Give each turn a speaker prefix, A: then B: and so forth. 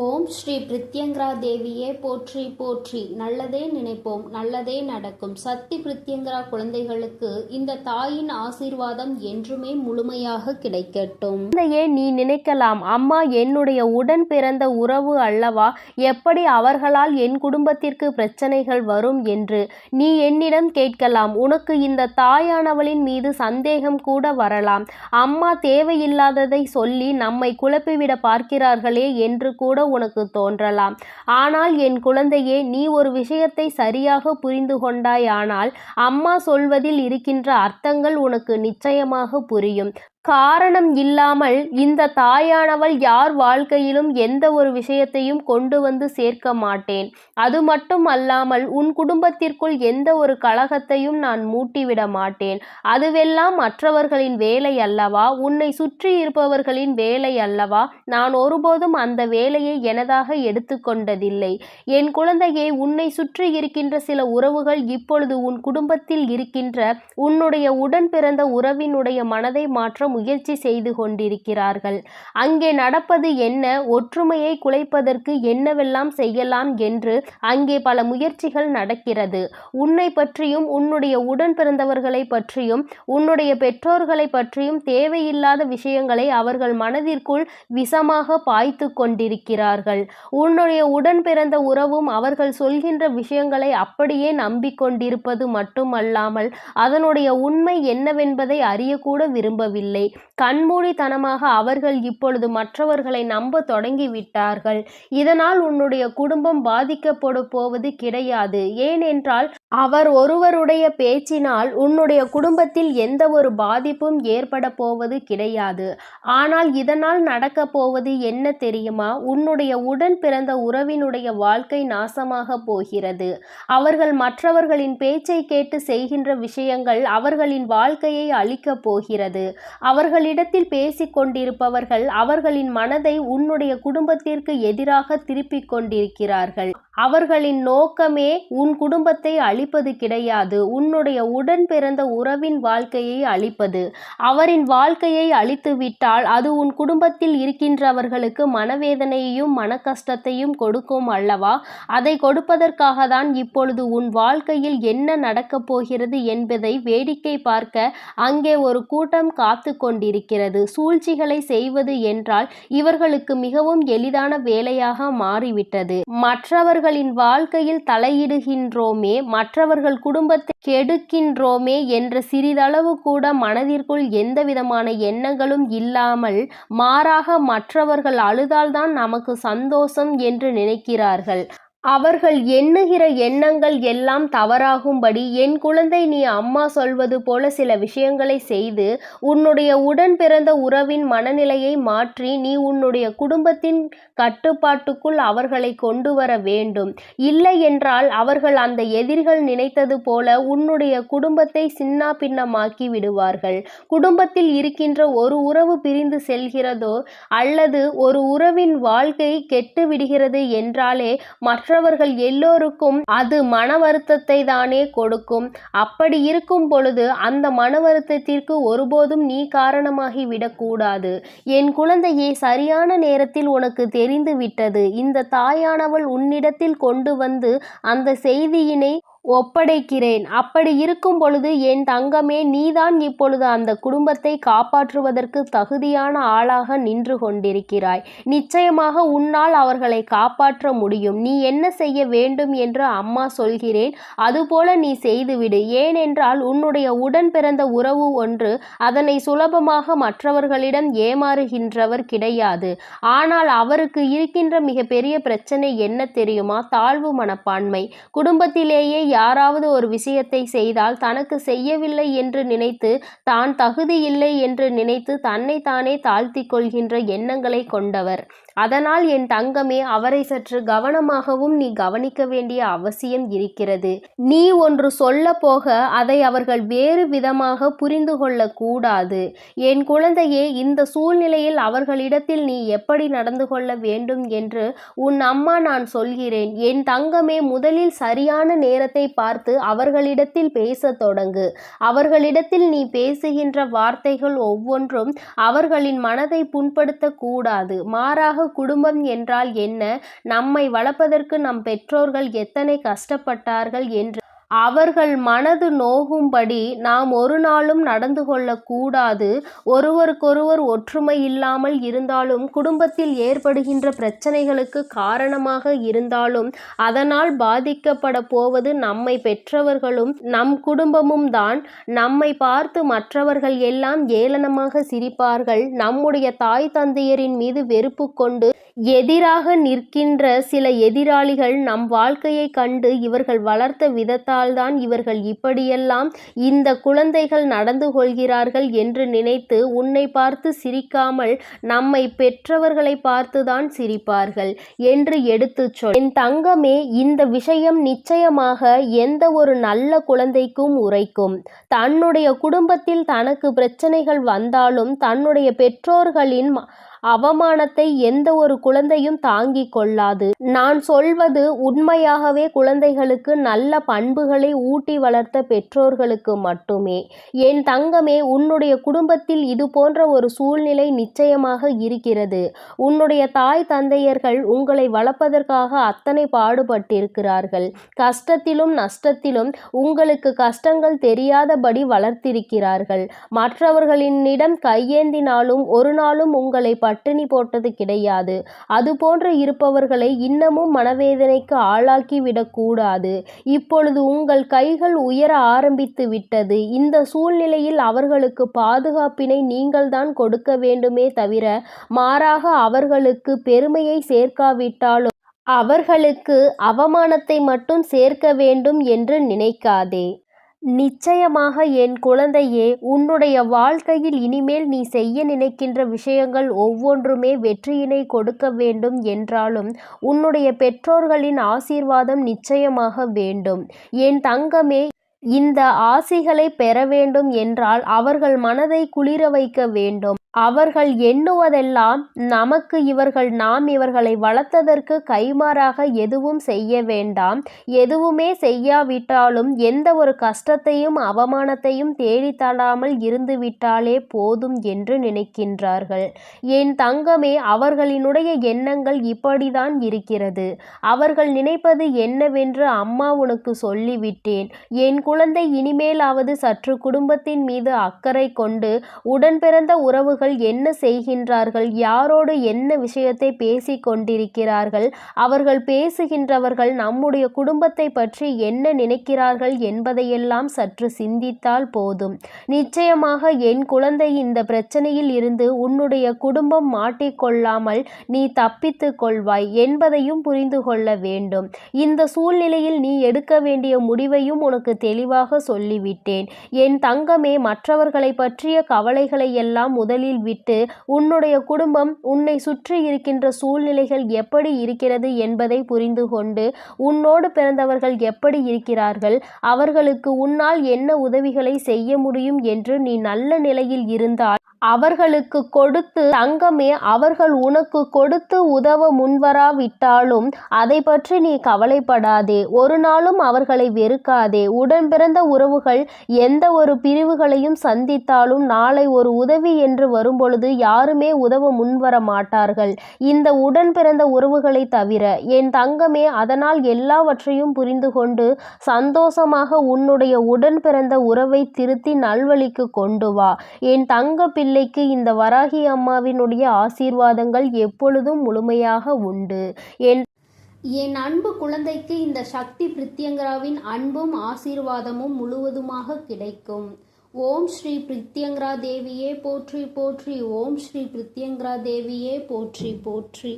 A: ஓம் ஸ்ரீ பிரித்யங்கரா தேவியே போற்றி போற்றி. நல்லதே நினைப்போம் நல்லதே நடக்கும். சக்தி பிரித்யங்கரா குழந்தைகளுக்கு இந்த தாயின் ஆசீர்வாதம் என்றுமே முழுமையாக கிடைக்கட்டும்.
B: குழந்தையே நீ நினைக்கலாம் அம்மா என்னுடைய உடன் பிறந்த உறவு அல்லவா? எப்படி அவர்களால் என் குடும்பத்திற்கு பிரச்சனைகள் வரும் என்று நீ என்னிடம் கேட்கலாம். உனக்கு இந்த தாயானவளின் மீது சந்தேகம் கூட வரலாம். அம்மா தேவையில்லாததை சொல்லி நம்மை குழப்பிவிட பார்க்கிறார்களே என்று கூட உனக்கு தோன்றலாம். ஆனால் என் குழந்தையே நீ ஒரு விஷயத்தை சரியாக புரிந்து கொண்டாயானால் அம்மா சொல்வதில் இருக்கின்ற அர்த்தங்கள் உனக்கு நிச்சயமாக புரியும். காரணம் இல்லாமல் இந்த தாயானவள் யார் வாழ்க்கையிலும் எந்த ஒரு விஷயத்தையும் கொண்டு வந்து சேர்க்க மாட்டேன். அது மட்டும் அல்லாமல் உன் குடும்பத்திற்குள் எந்த ஒரு கழகத்தையும் நான் மூட்டிவிட மாட்டேன். அதுவெல்லாம் மற்றவர்களின் வேலை அல்லவா? உன்னை சுற்றி இருப்பவர்களின் வேலை அல்லவா? நான் ஒருபோதும் அந்த வேலையை எனதாக எடுத்துக்கொண்டதில்லை. என் குழந்தையே உன்னை சுற்றி இருக்கின்ற சில உறவுகள் இப்பொழுது உன் குடும்பத்தில் இருக்கின்ற உன்னுடைய உடன் பிறந்த உறவினுடைய மனதை மாற்ற முயற்சி செய்து கொண்டிருக்கிறார்கள். அங்கே நடப்பது என்ன? ஒற்றுமையை குலைப்பதற்கு என்னவெல்லாம் செய்யலாம் என்று அங்கே பல முயற்சிகள் நடக்கிறது. உன்னை பற்றியும் உன்னுடைய உடன் பிறந்தவர்களை பற்றியும் உன்னுடைய பெற்றோர்களை பற்றியும் தேவையில்லாத விஷயங்களை அவர்கள் மனதிற்குள் விஷமாக பாய்த்து கொண்டிருக்கிறார்கள். உன்னுடைய உடன் பிறந்த உறவும் அவர்கள் சொல்கின்ற விஷயங்களை அப்படியே நம்பிக்கொண்டிருப்பது மட்டுமல்லாமல் அதனுடைய உண்மை என்னவென்பதை அறியக்கூட விரும்பவில்லை. கண்மூடித்தனமாக அவர்கள் இப்பொழுது மற்றவர்களை நம்ப தொடங்கிவிட்டார்கள். இதனால் உன்னுடைய குடும்பம் பாதிக்கப்படு போவது கிடையாது. ஏனென்றால் அவர் ஒருவருடைய பேச்சினால் உன்னுடைய குடும்பத்தில் எந்த ஒரு பாதிப்பும் ஏற்பட போவது கிடையாது. ஆனால் இதனால் நடக்க போவது என்ன தெரியுமா? உன்னுடைய உடன் பிறந்த உறவினுடைய வாழ்க்கை நாசமாக போகிறது. அவர்கள் மற்றவர்களின் பேச்சை கேட்டு செய்கின்ற விஷயங்கள் அவர்களின் வாழ்க்கையை அழிக்கப் போகிறது. அவர்களிடத்தில் பேசிக் கொண்டிருப்பவர்கள் அவர்களின் மனதை உன்னுடைய குடும்பத்திற்கு எதிராக திருப்பிக் கொண்டிருக்கிறார்கள். அவர்களின் நோக்கமே உன் குடும்பத்தை அழி அழிப்பது கிடையாது. உன்னுடைய உடன் பிறந்த உறவின் வாழ்க்கையை அழிப்பது. அவரின் வாழ்க்கையை அழித்துவிட்டால் அது உன் குடும்பத்தில் இருக்கின்றவர்களுக்கு மனவேதனையையும் மன கஷ்டத்தையும் கொடுக்கும் அல்லவா? அதை கொடுப்பதற்காக தான் இப்பொழுது உன் வாழ்க்கையில் என்ன நடக்கப் போகிறது என்பதை வேடிக்கை பார்க்க அங்கே ஒரு கூட்டம் காத்து கொண்டிருக்கிறது. சூழ்ச்சிகளை செய்வது என்றால் இவர்களுக்கு மிகவும் எளிதான வேலையாக மாறிவிட்டது. மற்றவர்களின் வாழ்க்கையில் தலையிடுகின்றோமே மற்ற மற்றவர்கள் குடும்பத்தை கெடுக்கின்றோமே என்ற சிறிதளவு கூட மனதிற்குள் எந்தவிதமான எண்ணங்களும் இல்லாமல் மாறாக மற்றவர்கள் அழுதால்தான் நமக்கு சந்தோஷம் என்று நினைக்கிறார்கள். அவர்கள் எண்ணுகிற எண்ணங்கள் எல்லாம் தவறாகும்படி என் குழந்தை நீ அம்மா சொல்வது போல சில விஷயங்களை செய்து உன்னுடைய உடன் பிறந்த உறவின் மனநிலையை மாற்றி நீ உன்னுடைய குடும்பத்தின் கட்டுப்பாட்டுக்குள் அவர்களை கொண்டு வர வேண்டும். இல்லை என்றால் அவர்கள் அந்த எதிரிகள் நினைத்தது போல உன்னுடைய குடும்பத்தை சின்ன பின்னமாக்கி விடுவார்கள். குடும்பத்தில் இருக்கின்ற ஒரு உறவு பிரிந்து செல்கிறதோ அல்லது ஒரு உறவின் வாழ்க்கை கெட்டு விடுகிறது என்றாலே மற்ற மற்றவர்கள் எல்லோருக்கும் அது மன வருத்தத்தை தானே கொடுக்கும். அப்படி இருக்கும் பொழுது அந்த மன வருத்தத்திற்கு ஒருபோதும் நீ காரணமாகி விடக்கூடாது. என் குழந்தையே சரியான நேரத்தில் உனக்கு தெரிந்து விட்டது இந்த தாயானவள் உன்னிடத்தில் கொண்டு வந்து அந்த செய்தியினை ஒப்படைக்கிறேன். அப்படி இருக்கும் பொழுது என் தங்கமே நீதான் இப்பொழுது அந்த குடும்பத்தை காப்பாற்றுவதற்கு தகுதியான ஆளாக நின்று கொண்டிருக்கிறாய். நிச்சயமாக உன்னால் அவர்களை காப்பாற்ற முடியும். நீ என்ன செய்ய வேண்டும் என்று அம்மா சொல்கிறேன். அதுபோல நீ செய்துவிடு. ஏனென்றால் உன்னுடைய உடன் பிறந்த உறவு ஒன்று அதனை சுலபமாக மற்றவர்களிடம் ஏமாறுகின்றவர் கிடையாது. ஆனால் அவருக்கு இருக்கின்ற மிகப்பெரிய பிரச்சனை என்ன தெரியுமா? தாழ்வு மனப்பான்மை. குடும்பத்திலேயே யாராவது ஒரு விஷயத்தை செய்தால் தனக்கு செய்யவில்லை என்று நினைத்து தான் தகுதியில்லை என்று நினைத்து தன்னை தானே தாழ்த்தி கொள்கின்ற எண்ணங்களை கொண்டவர். அதனால் என் தங்கமே அவரை சற்று கவனமாகவும் நீ கவனிக்க வேண்டிய அவசியம் இருக்கிறது. நீ ஒன்று சொல்ல போக அதை அவர்கள் வேறு விதமாக புரிந்து கொள்ளக்கூடாது என் குழந்தையே இந்த சூழ்நிலையில் அவர்களிடத்தில் நீ எப்படி நடந்து கொள்ள வேண்டும் என்று உன் அம்மா நான் சொல்கிறேன். என் தங்கமே முதலில் சரியான நேரத்தை பார்த்து அவர்களிடத்தில் பேசத் தொடங்கு. அவர்களிடத்தில் நீ பேசுகின்ற வார்த்தைகள் ஒவ்வொன்றும் அவர்களின் மனதை புண்படுத்தக்கூடாது மாறாக குடும்பம் என்றால் என்ன? நம்மை வளர்ப்பதற்கு நம் பெற்றோர்கள் எத்தனை கஷ்டப்பட்டார்கள் என்று அவர்கள் மனது நோகும்படி நாம் ஒரு நாளும் நடந்து கொள்ளக்கூடாது. ஒருவருக்கொருவர் ஒற்றுமை இல்லாமல் இருந்தாலும் குடும்பத்தில் ஏற்படுகின்ற பிரச்சனைகளுக்கு காரணமாக இருந்தாலும் அதனால் பாதிக்கப்பட போவது நம்மை பெற்றவர்களும் நம் குடும்பமும் தான். நம்மை பார்த்து மற்றவர்கள் எல்லாம் ஏளனமாக சிரிப்பார்கள். நம்முடைய தாய் தந்தையரின் மீது வெறுப்பு கொண்டு எதிராக நிற்கின்ற சில எதிராளிகள் நம் வாழ்க்கையை கண்டு இவர்கள் வளர்த்த விதத்தால்தான் இவர்கள் இப்படியெல்லாம் இந்த குழந்தைகள் நடந்து கொள்கிறார்கள் என்று நினைத்து உன்னை பார்த்து சிரிக்காமல் நம்மை பெற்றவர்களை பார்த்துதான் சிரிப்பார்கள் என்று எடுத்துச் சொல். என் தங்கமே இந்த விஷயம் நிச்சயமாக எந்த ஒரு நல்ல குழந்தைக்கும் உரைக்கும். தன்னுடைய குடும்பத்தில் தனக்கு பிரச்சனைகள் வந்தாலும் தன்னுடைய பெற்றோர்களின் அவமானத்தை எந்த ஒரு குழந்தையும் தாங்கிக் கொள்ளாது. நான் சொல்வது உண்மையாகவே குழந்தைகளுக்கு நல்ல பண்புகளை ஊட்டி வளர்த்த பெற்றோர்களுக்கு மட்டுமே. என் தங்கமே உன்னுடைய குடும்பத்தில் இது போன்ற ஒரு சூழ்நிலை நிச்சயமாக இருக்கிறது. உன்னுடைய தாய் தந்தையர்கள் உங்களை வளர்ப்பதற்காக அத்தனை பாடுபட்டிருக்கிறார்கள். கஷ்டத்திலும் நஷ்டத்திலும் உங்களுக்கு கஷ்டங்கள் தெரியாதபடி வளர்த்திருக்கிறார்கள். மற்றவர்களினிடம் கையேந்தினாலும் ஒரு நாளும் உங்களை பட்டினி போட்டது கிடையாது. அதுபோன்று இருப்பவர்களை இன்னமும் மனவேதனைக்கு ஆளாக்கிவிடக்கூடாது. இப்பொழுது உங்கள் கைகள் உயர ஆரம்பித்து விட்டது. இந்த சூழ்நிலையில் அவர்களுக்கு பாதுகாப்பினை நீங்கள்தான் கொடுக்க வேண்டுமே தவிர மாறாக அவர்களுக்கு பெருமையை சேர்க்காவிட்டாலும் அவர்களுக்கு அவமானத்தை மட்டும் சேர்க்க வேண்டும் என்று நினைக்காதே. நிச்சயமாக என் குழந்தையே உன்னுடைய வாழ்க்கையில் இனிமேல் நீ செய்ய நினைக்கின்ற விஷயங்கள் ஒவ்வொன்றுமே வெற்றியினை கொடுக்க வேண்டும் என்றாலும் உன்னுடைய பெற்றோர்களின் ஆசீர்வாதம் நிச்சயமாக வேண்டும். என் தங்கமே இந்த ஆசிகளை பெற வேண்டும் என்றால் அவர்கள் மனதை குளிர வைக்க வேண்டும். அவர்கள் எண்ணுவதெல்லாம் நமக்கு இவர்கள் நாம் இவர்களை வளர்த்ததற்கு கைமாறாக எதுவும் செய்ய வேண்டாம். எதுவுமே செய்யாவிட்டாலும் எந்த ஒரு கஷ்டத்தையும் அவமானத்தையும் தேடித்தராமல் இருந்துவிட்டாலே போதும் என்று நினைக்கின்றார்கள். என் தங்கமே அவர்களினுடைய எண்ணங்கள் இப்படிதான் இருக்கிறது. அவர்கள் நினைப்பது என்னவென்று அம்மா உனக்கு சொல்லிவிட்டேன். என் குழந்தை இனிமேலாவது சற்று குடும்பத்தின் மீது அக்கறை கொண்டு உடன் பிறந்த உறவுகள் என்ன செய்கின்றார்கள் யாரோடு என்ன விஷயத்தை பேசிக் கொண்டிருக்கிறார்கள் அவர்கள் பேசுகின்றவர்கள் நம்முடைய குடும்பத்தை பற்றி என்ன நினைக்கிறார்கள் என்பதையெல்லாம் சற்று சிந்தித்தால் போதும். நிச்சயமாக என் குழந்தை இந்த பிரச்சனையில் இருந்து உன்னுடைய குடும்பம் மாட்டிக்கொள்ளாமல் நீ தப்பித்துக் கொள்வாய் என்பதையும் புரிந்து கொள்ள வேண்டும். இந்த சூழ்நிலையில் நீ எடுக்க வேண்டிய முடிவையும் உனக்கு தெளி தெளிவாக சொல்லிவிட்டேன். என் தங்கமே மற்றவர்களை பற்றிய கவலைகளை எல்லாம் முதலில் விட்டு உன்னுடைய குடும்பம் உன்னை சுற்றி இருக்கின்ற சூழ்நிலைகள் எப்படி இருக்கிறது என்பதை புரிந்து கொண்டு உன்னோடு பிறந்தவர்கள் எப்படி இருக்கிறார்கள் அவர்களுக்கு உன்னால் என்ன உதவிகளை செய்ய முடியும் என்று நீ நல்ல நிலையில் இருந்தால் அவர்களுக்கு கொடுத்து தங்கமே அவர்கள் உனக்கு கொடுத்து உதவ முன்வராவிட்டாலும் அதை பற்றி நீ கவலைப்படாதே. ஒரு நாளும் அவர்களை வெறுக்காதே. உடன் பிறந்த உறவுகள் எந்த ஒரு பிரிவுகளையும் சந்தித்தாலும் நாளை ஒரு உதவி என்று வரும்பொழுது யாருமே உதவ முன்வர மாட்டார்கள் இந்த உடன் பிறந்த உறவுகளை தவிர என் தங்கமே அதனால் எல்லாவற்றையும் புரிந்து கொண்டு சந்தோஷமாக உன்னுடைய உடன் பிறந்த உறவை திருத்தி நல்வழிக்கு கொண்டு வா. என் தங்க பிள்ளை பிள்ளைக்கு இந்த வராகி அம்மாவினுடைய ஆசீர்வாதங்கள் எப்பொழுதும் முழுமையாக உண்டு. என்
A: என் அன்பு குழந்தைக்கு இந்த சக்தி பிரித்யங்கராவின் அன்பும் ஆசீர்வாதமும் முழுவதுமாக கிடைக்கும். ஓம் ஸ்ரீ பிரித்யங்கரா தேவியே போற்றி போற்றி ஓம் ஸ்ரீ பிரித்யங்கரா தேவியே போற்றி போற்றி.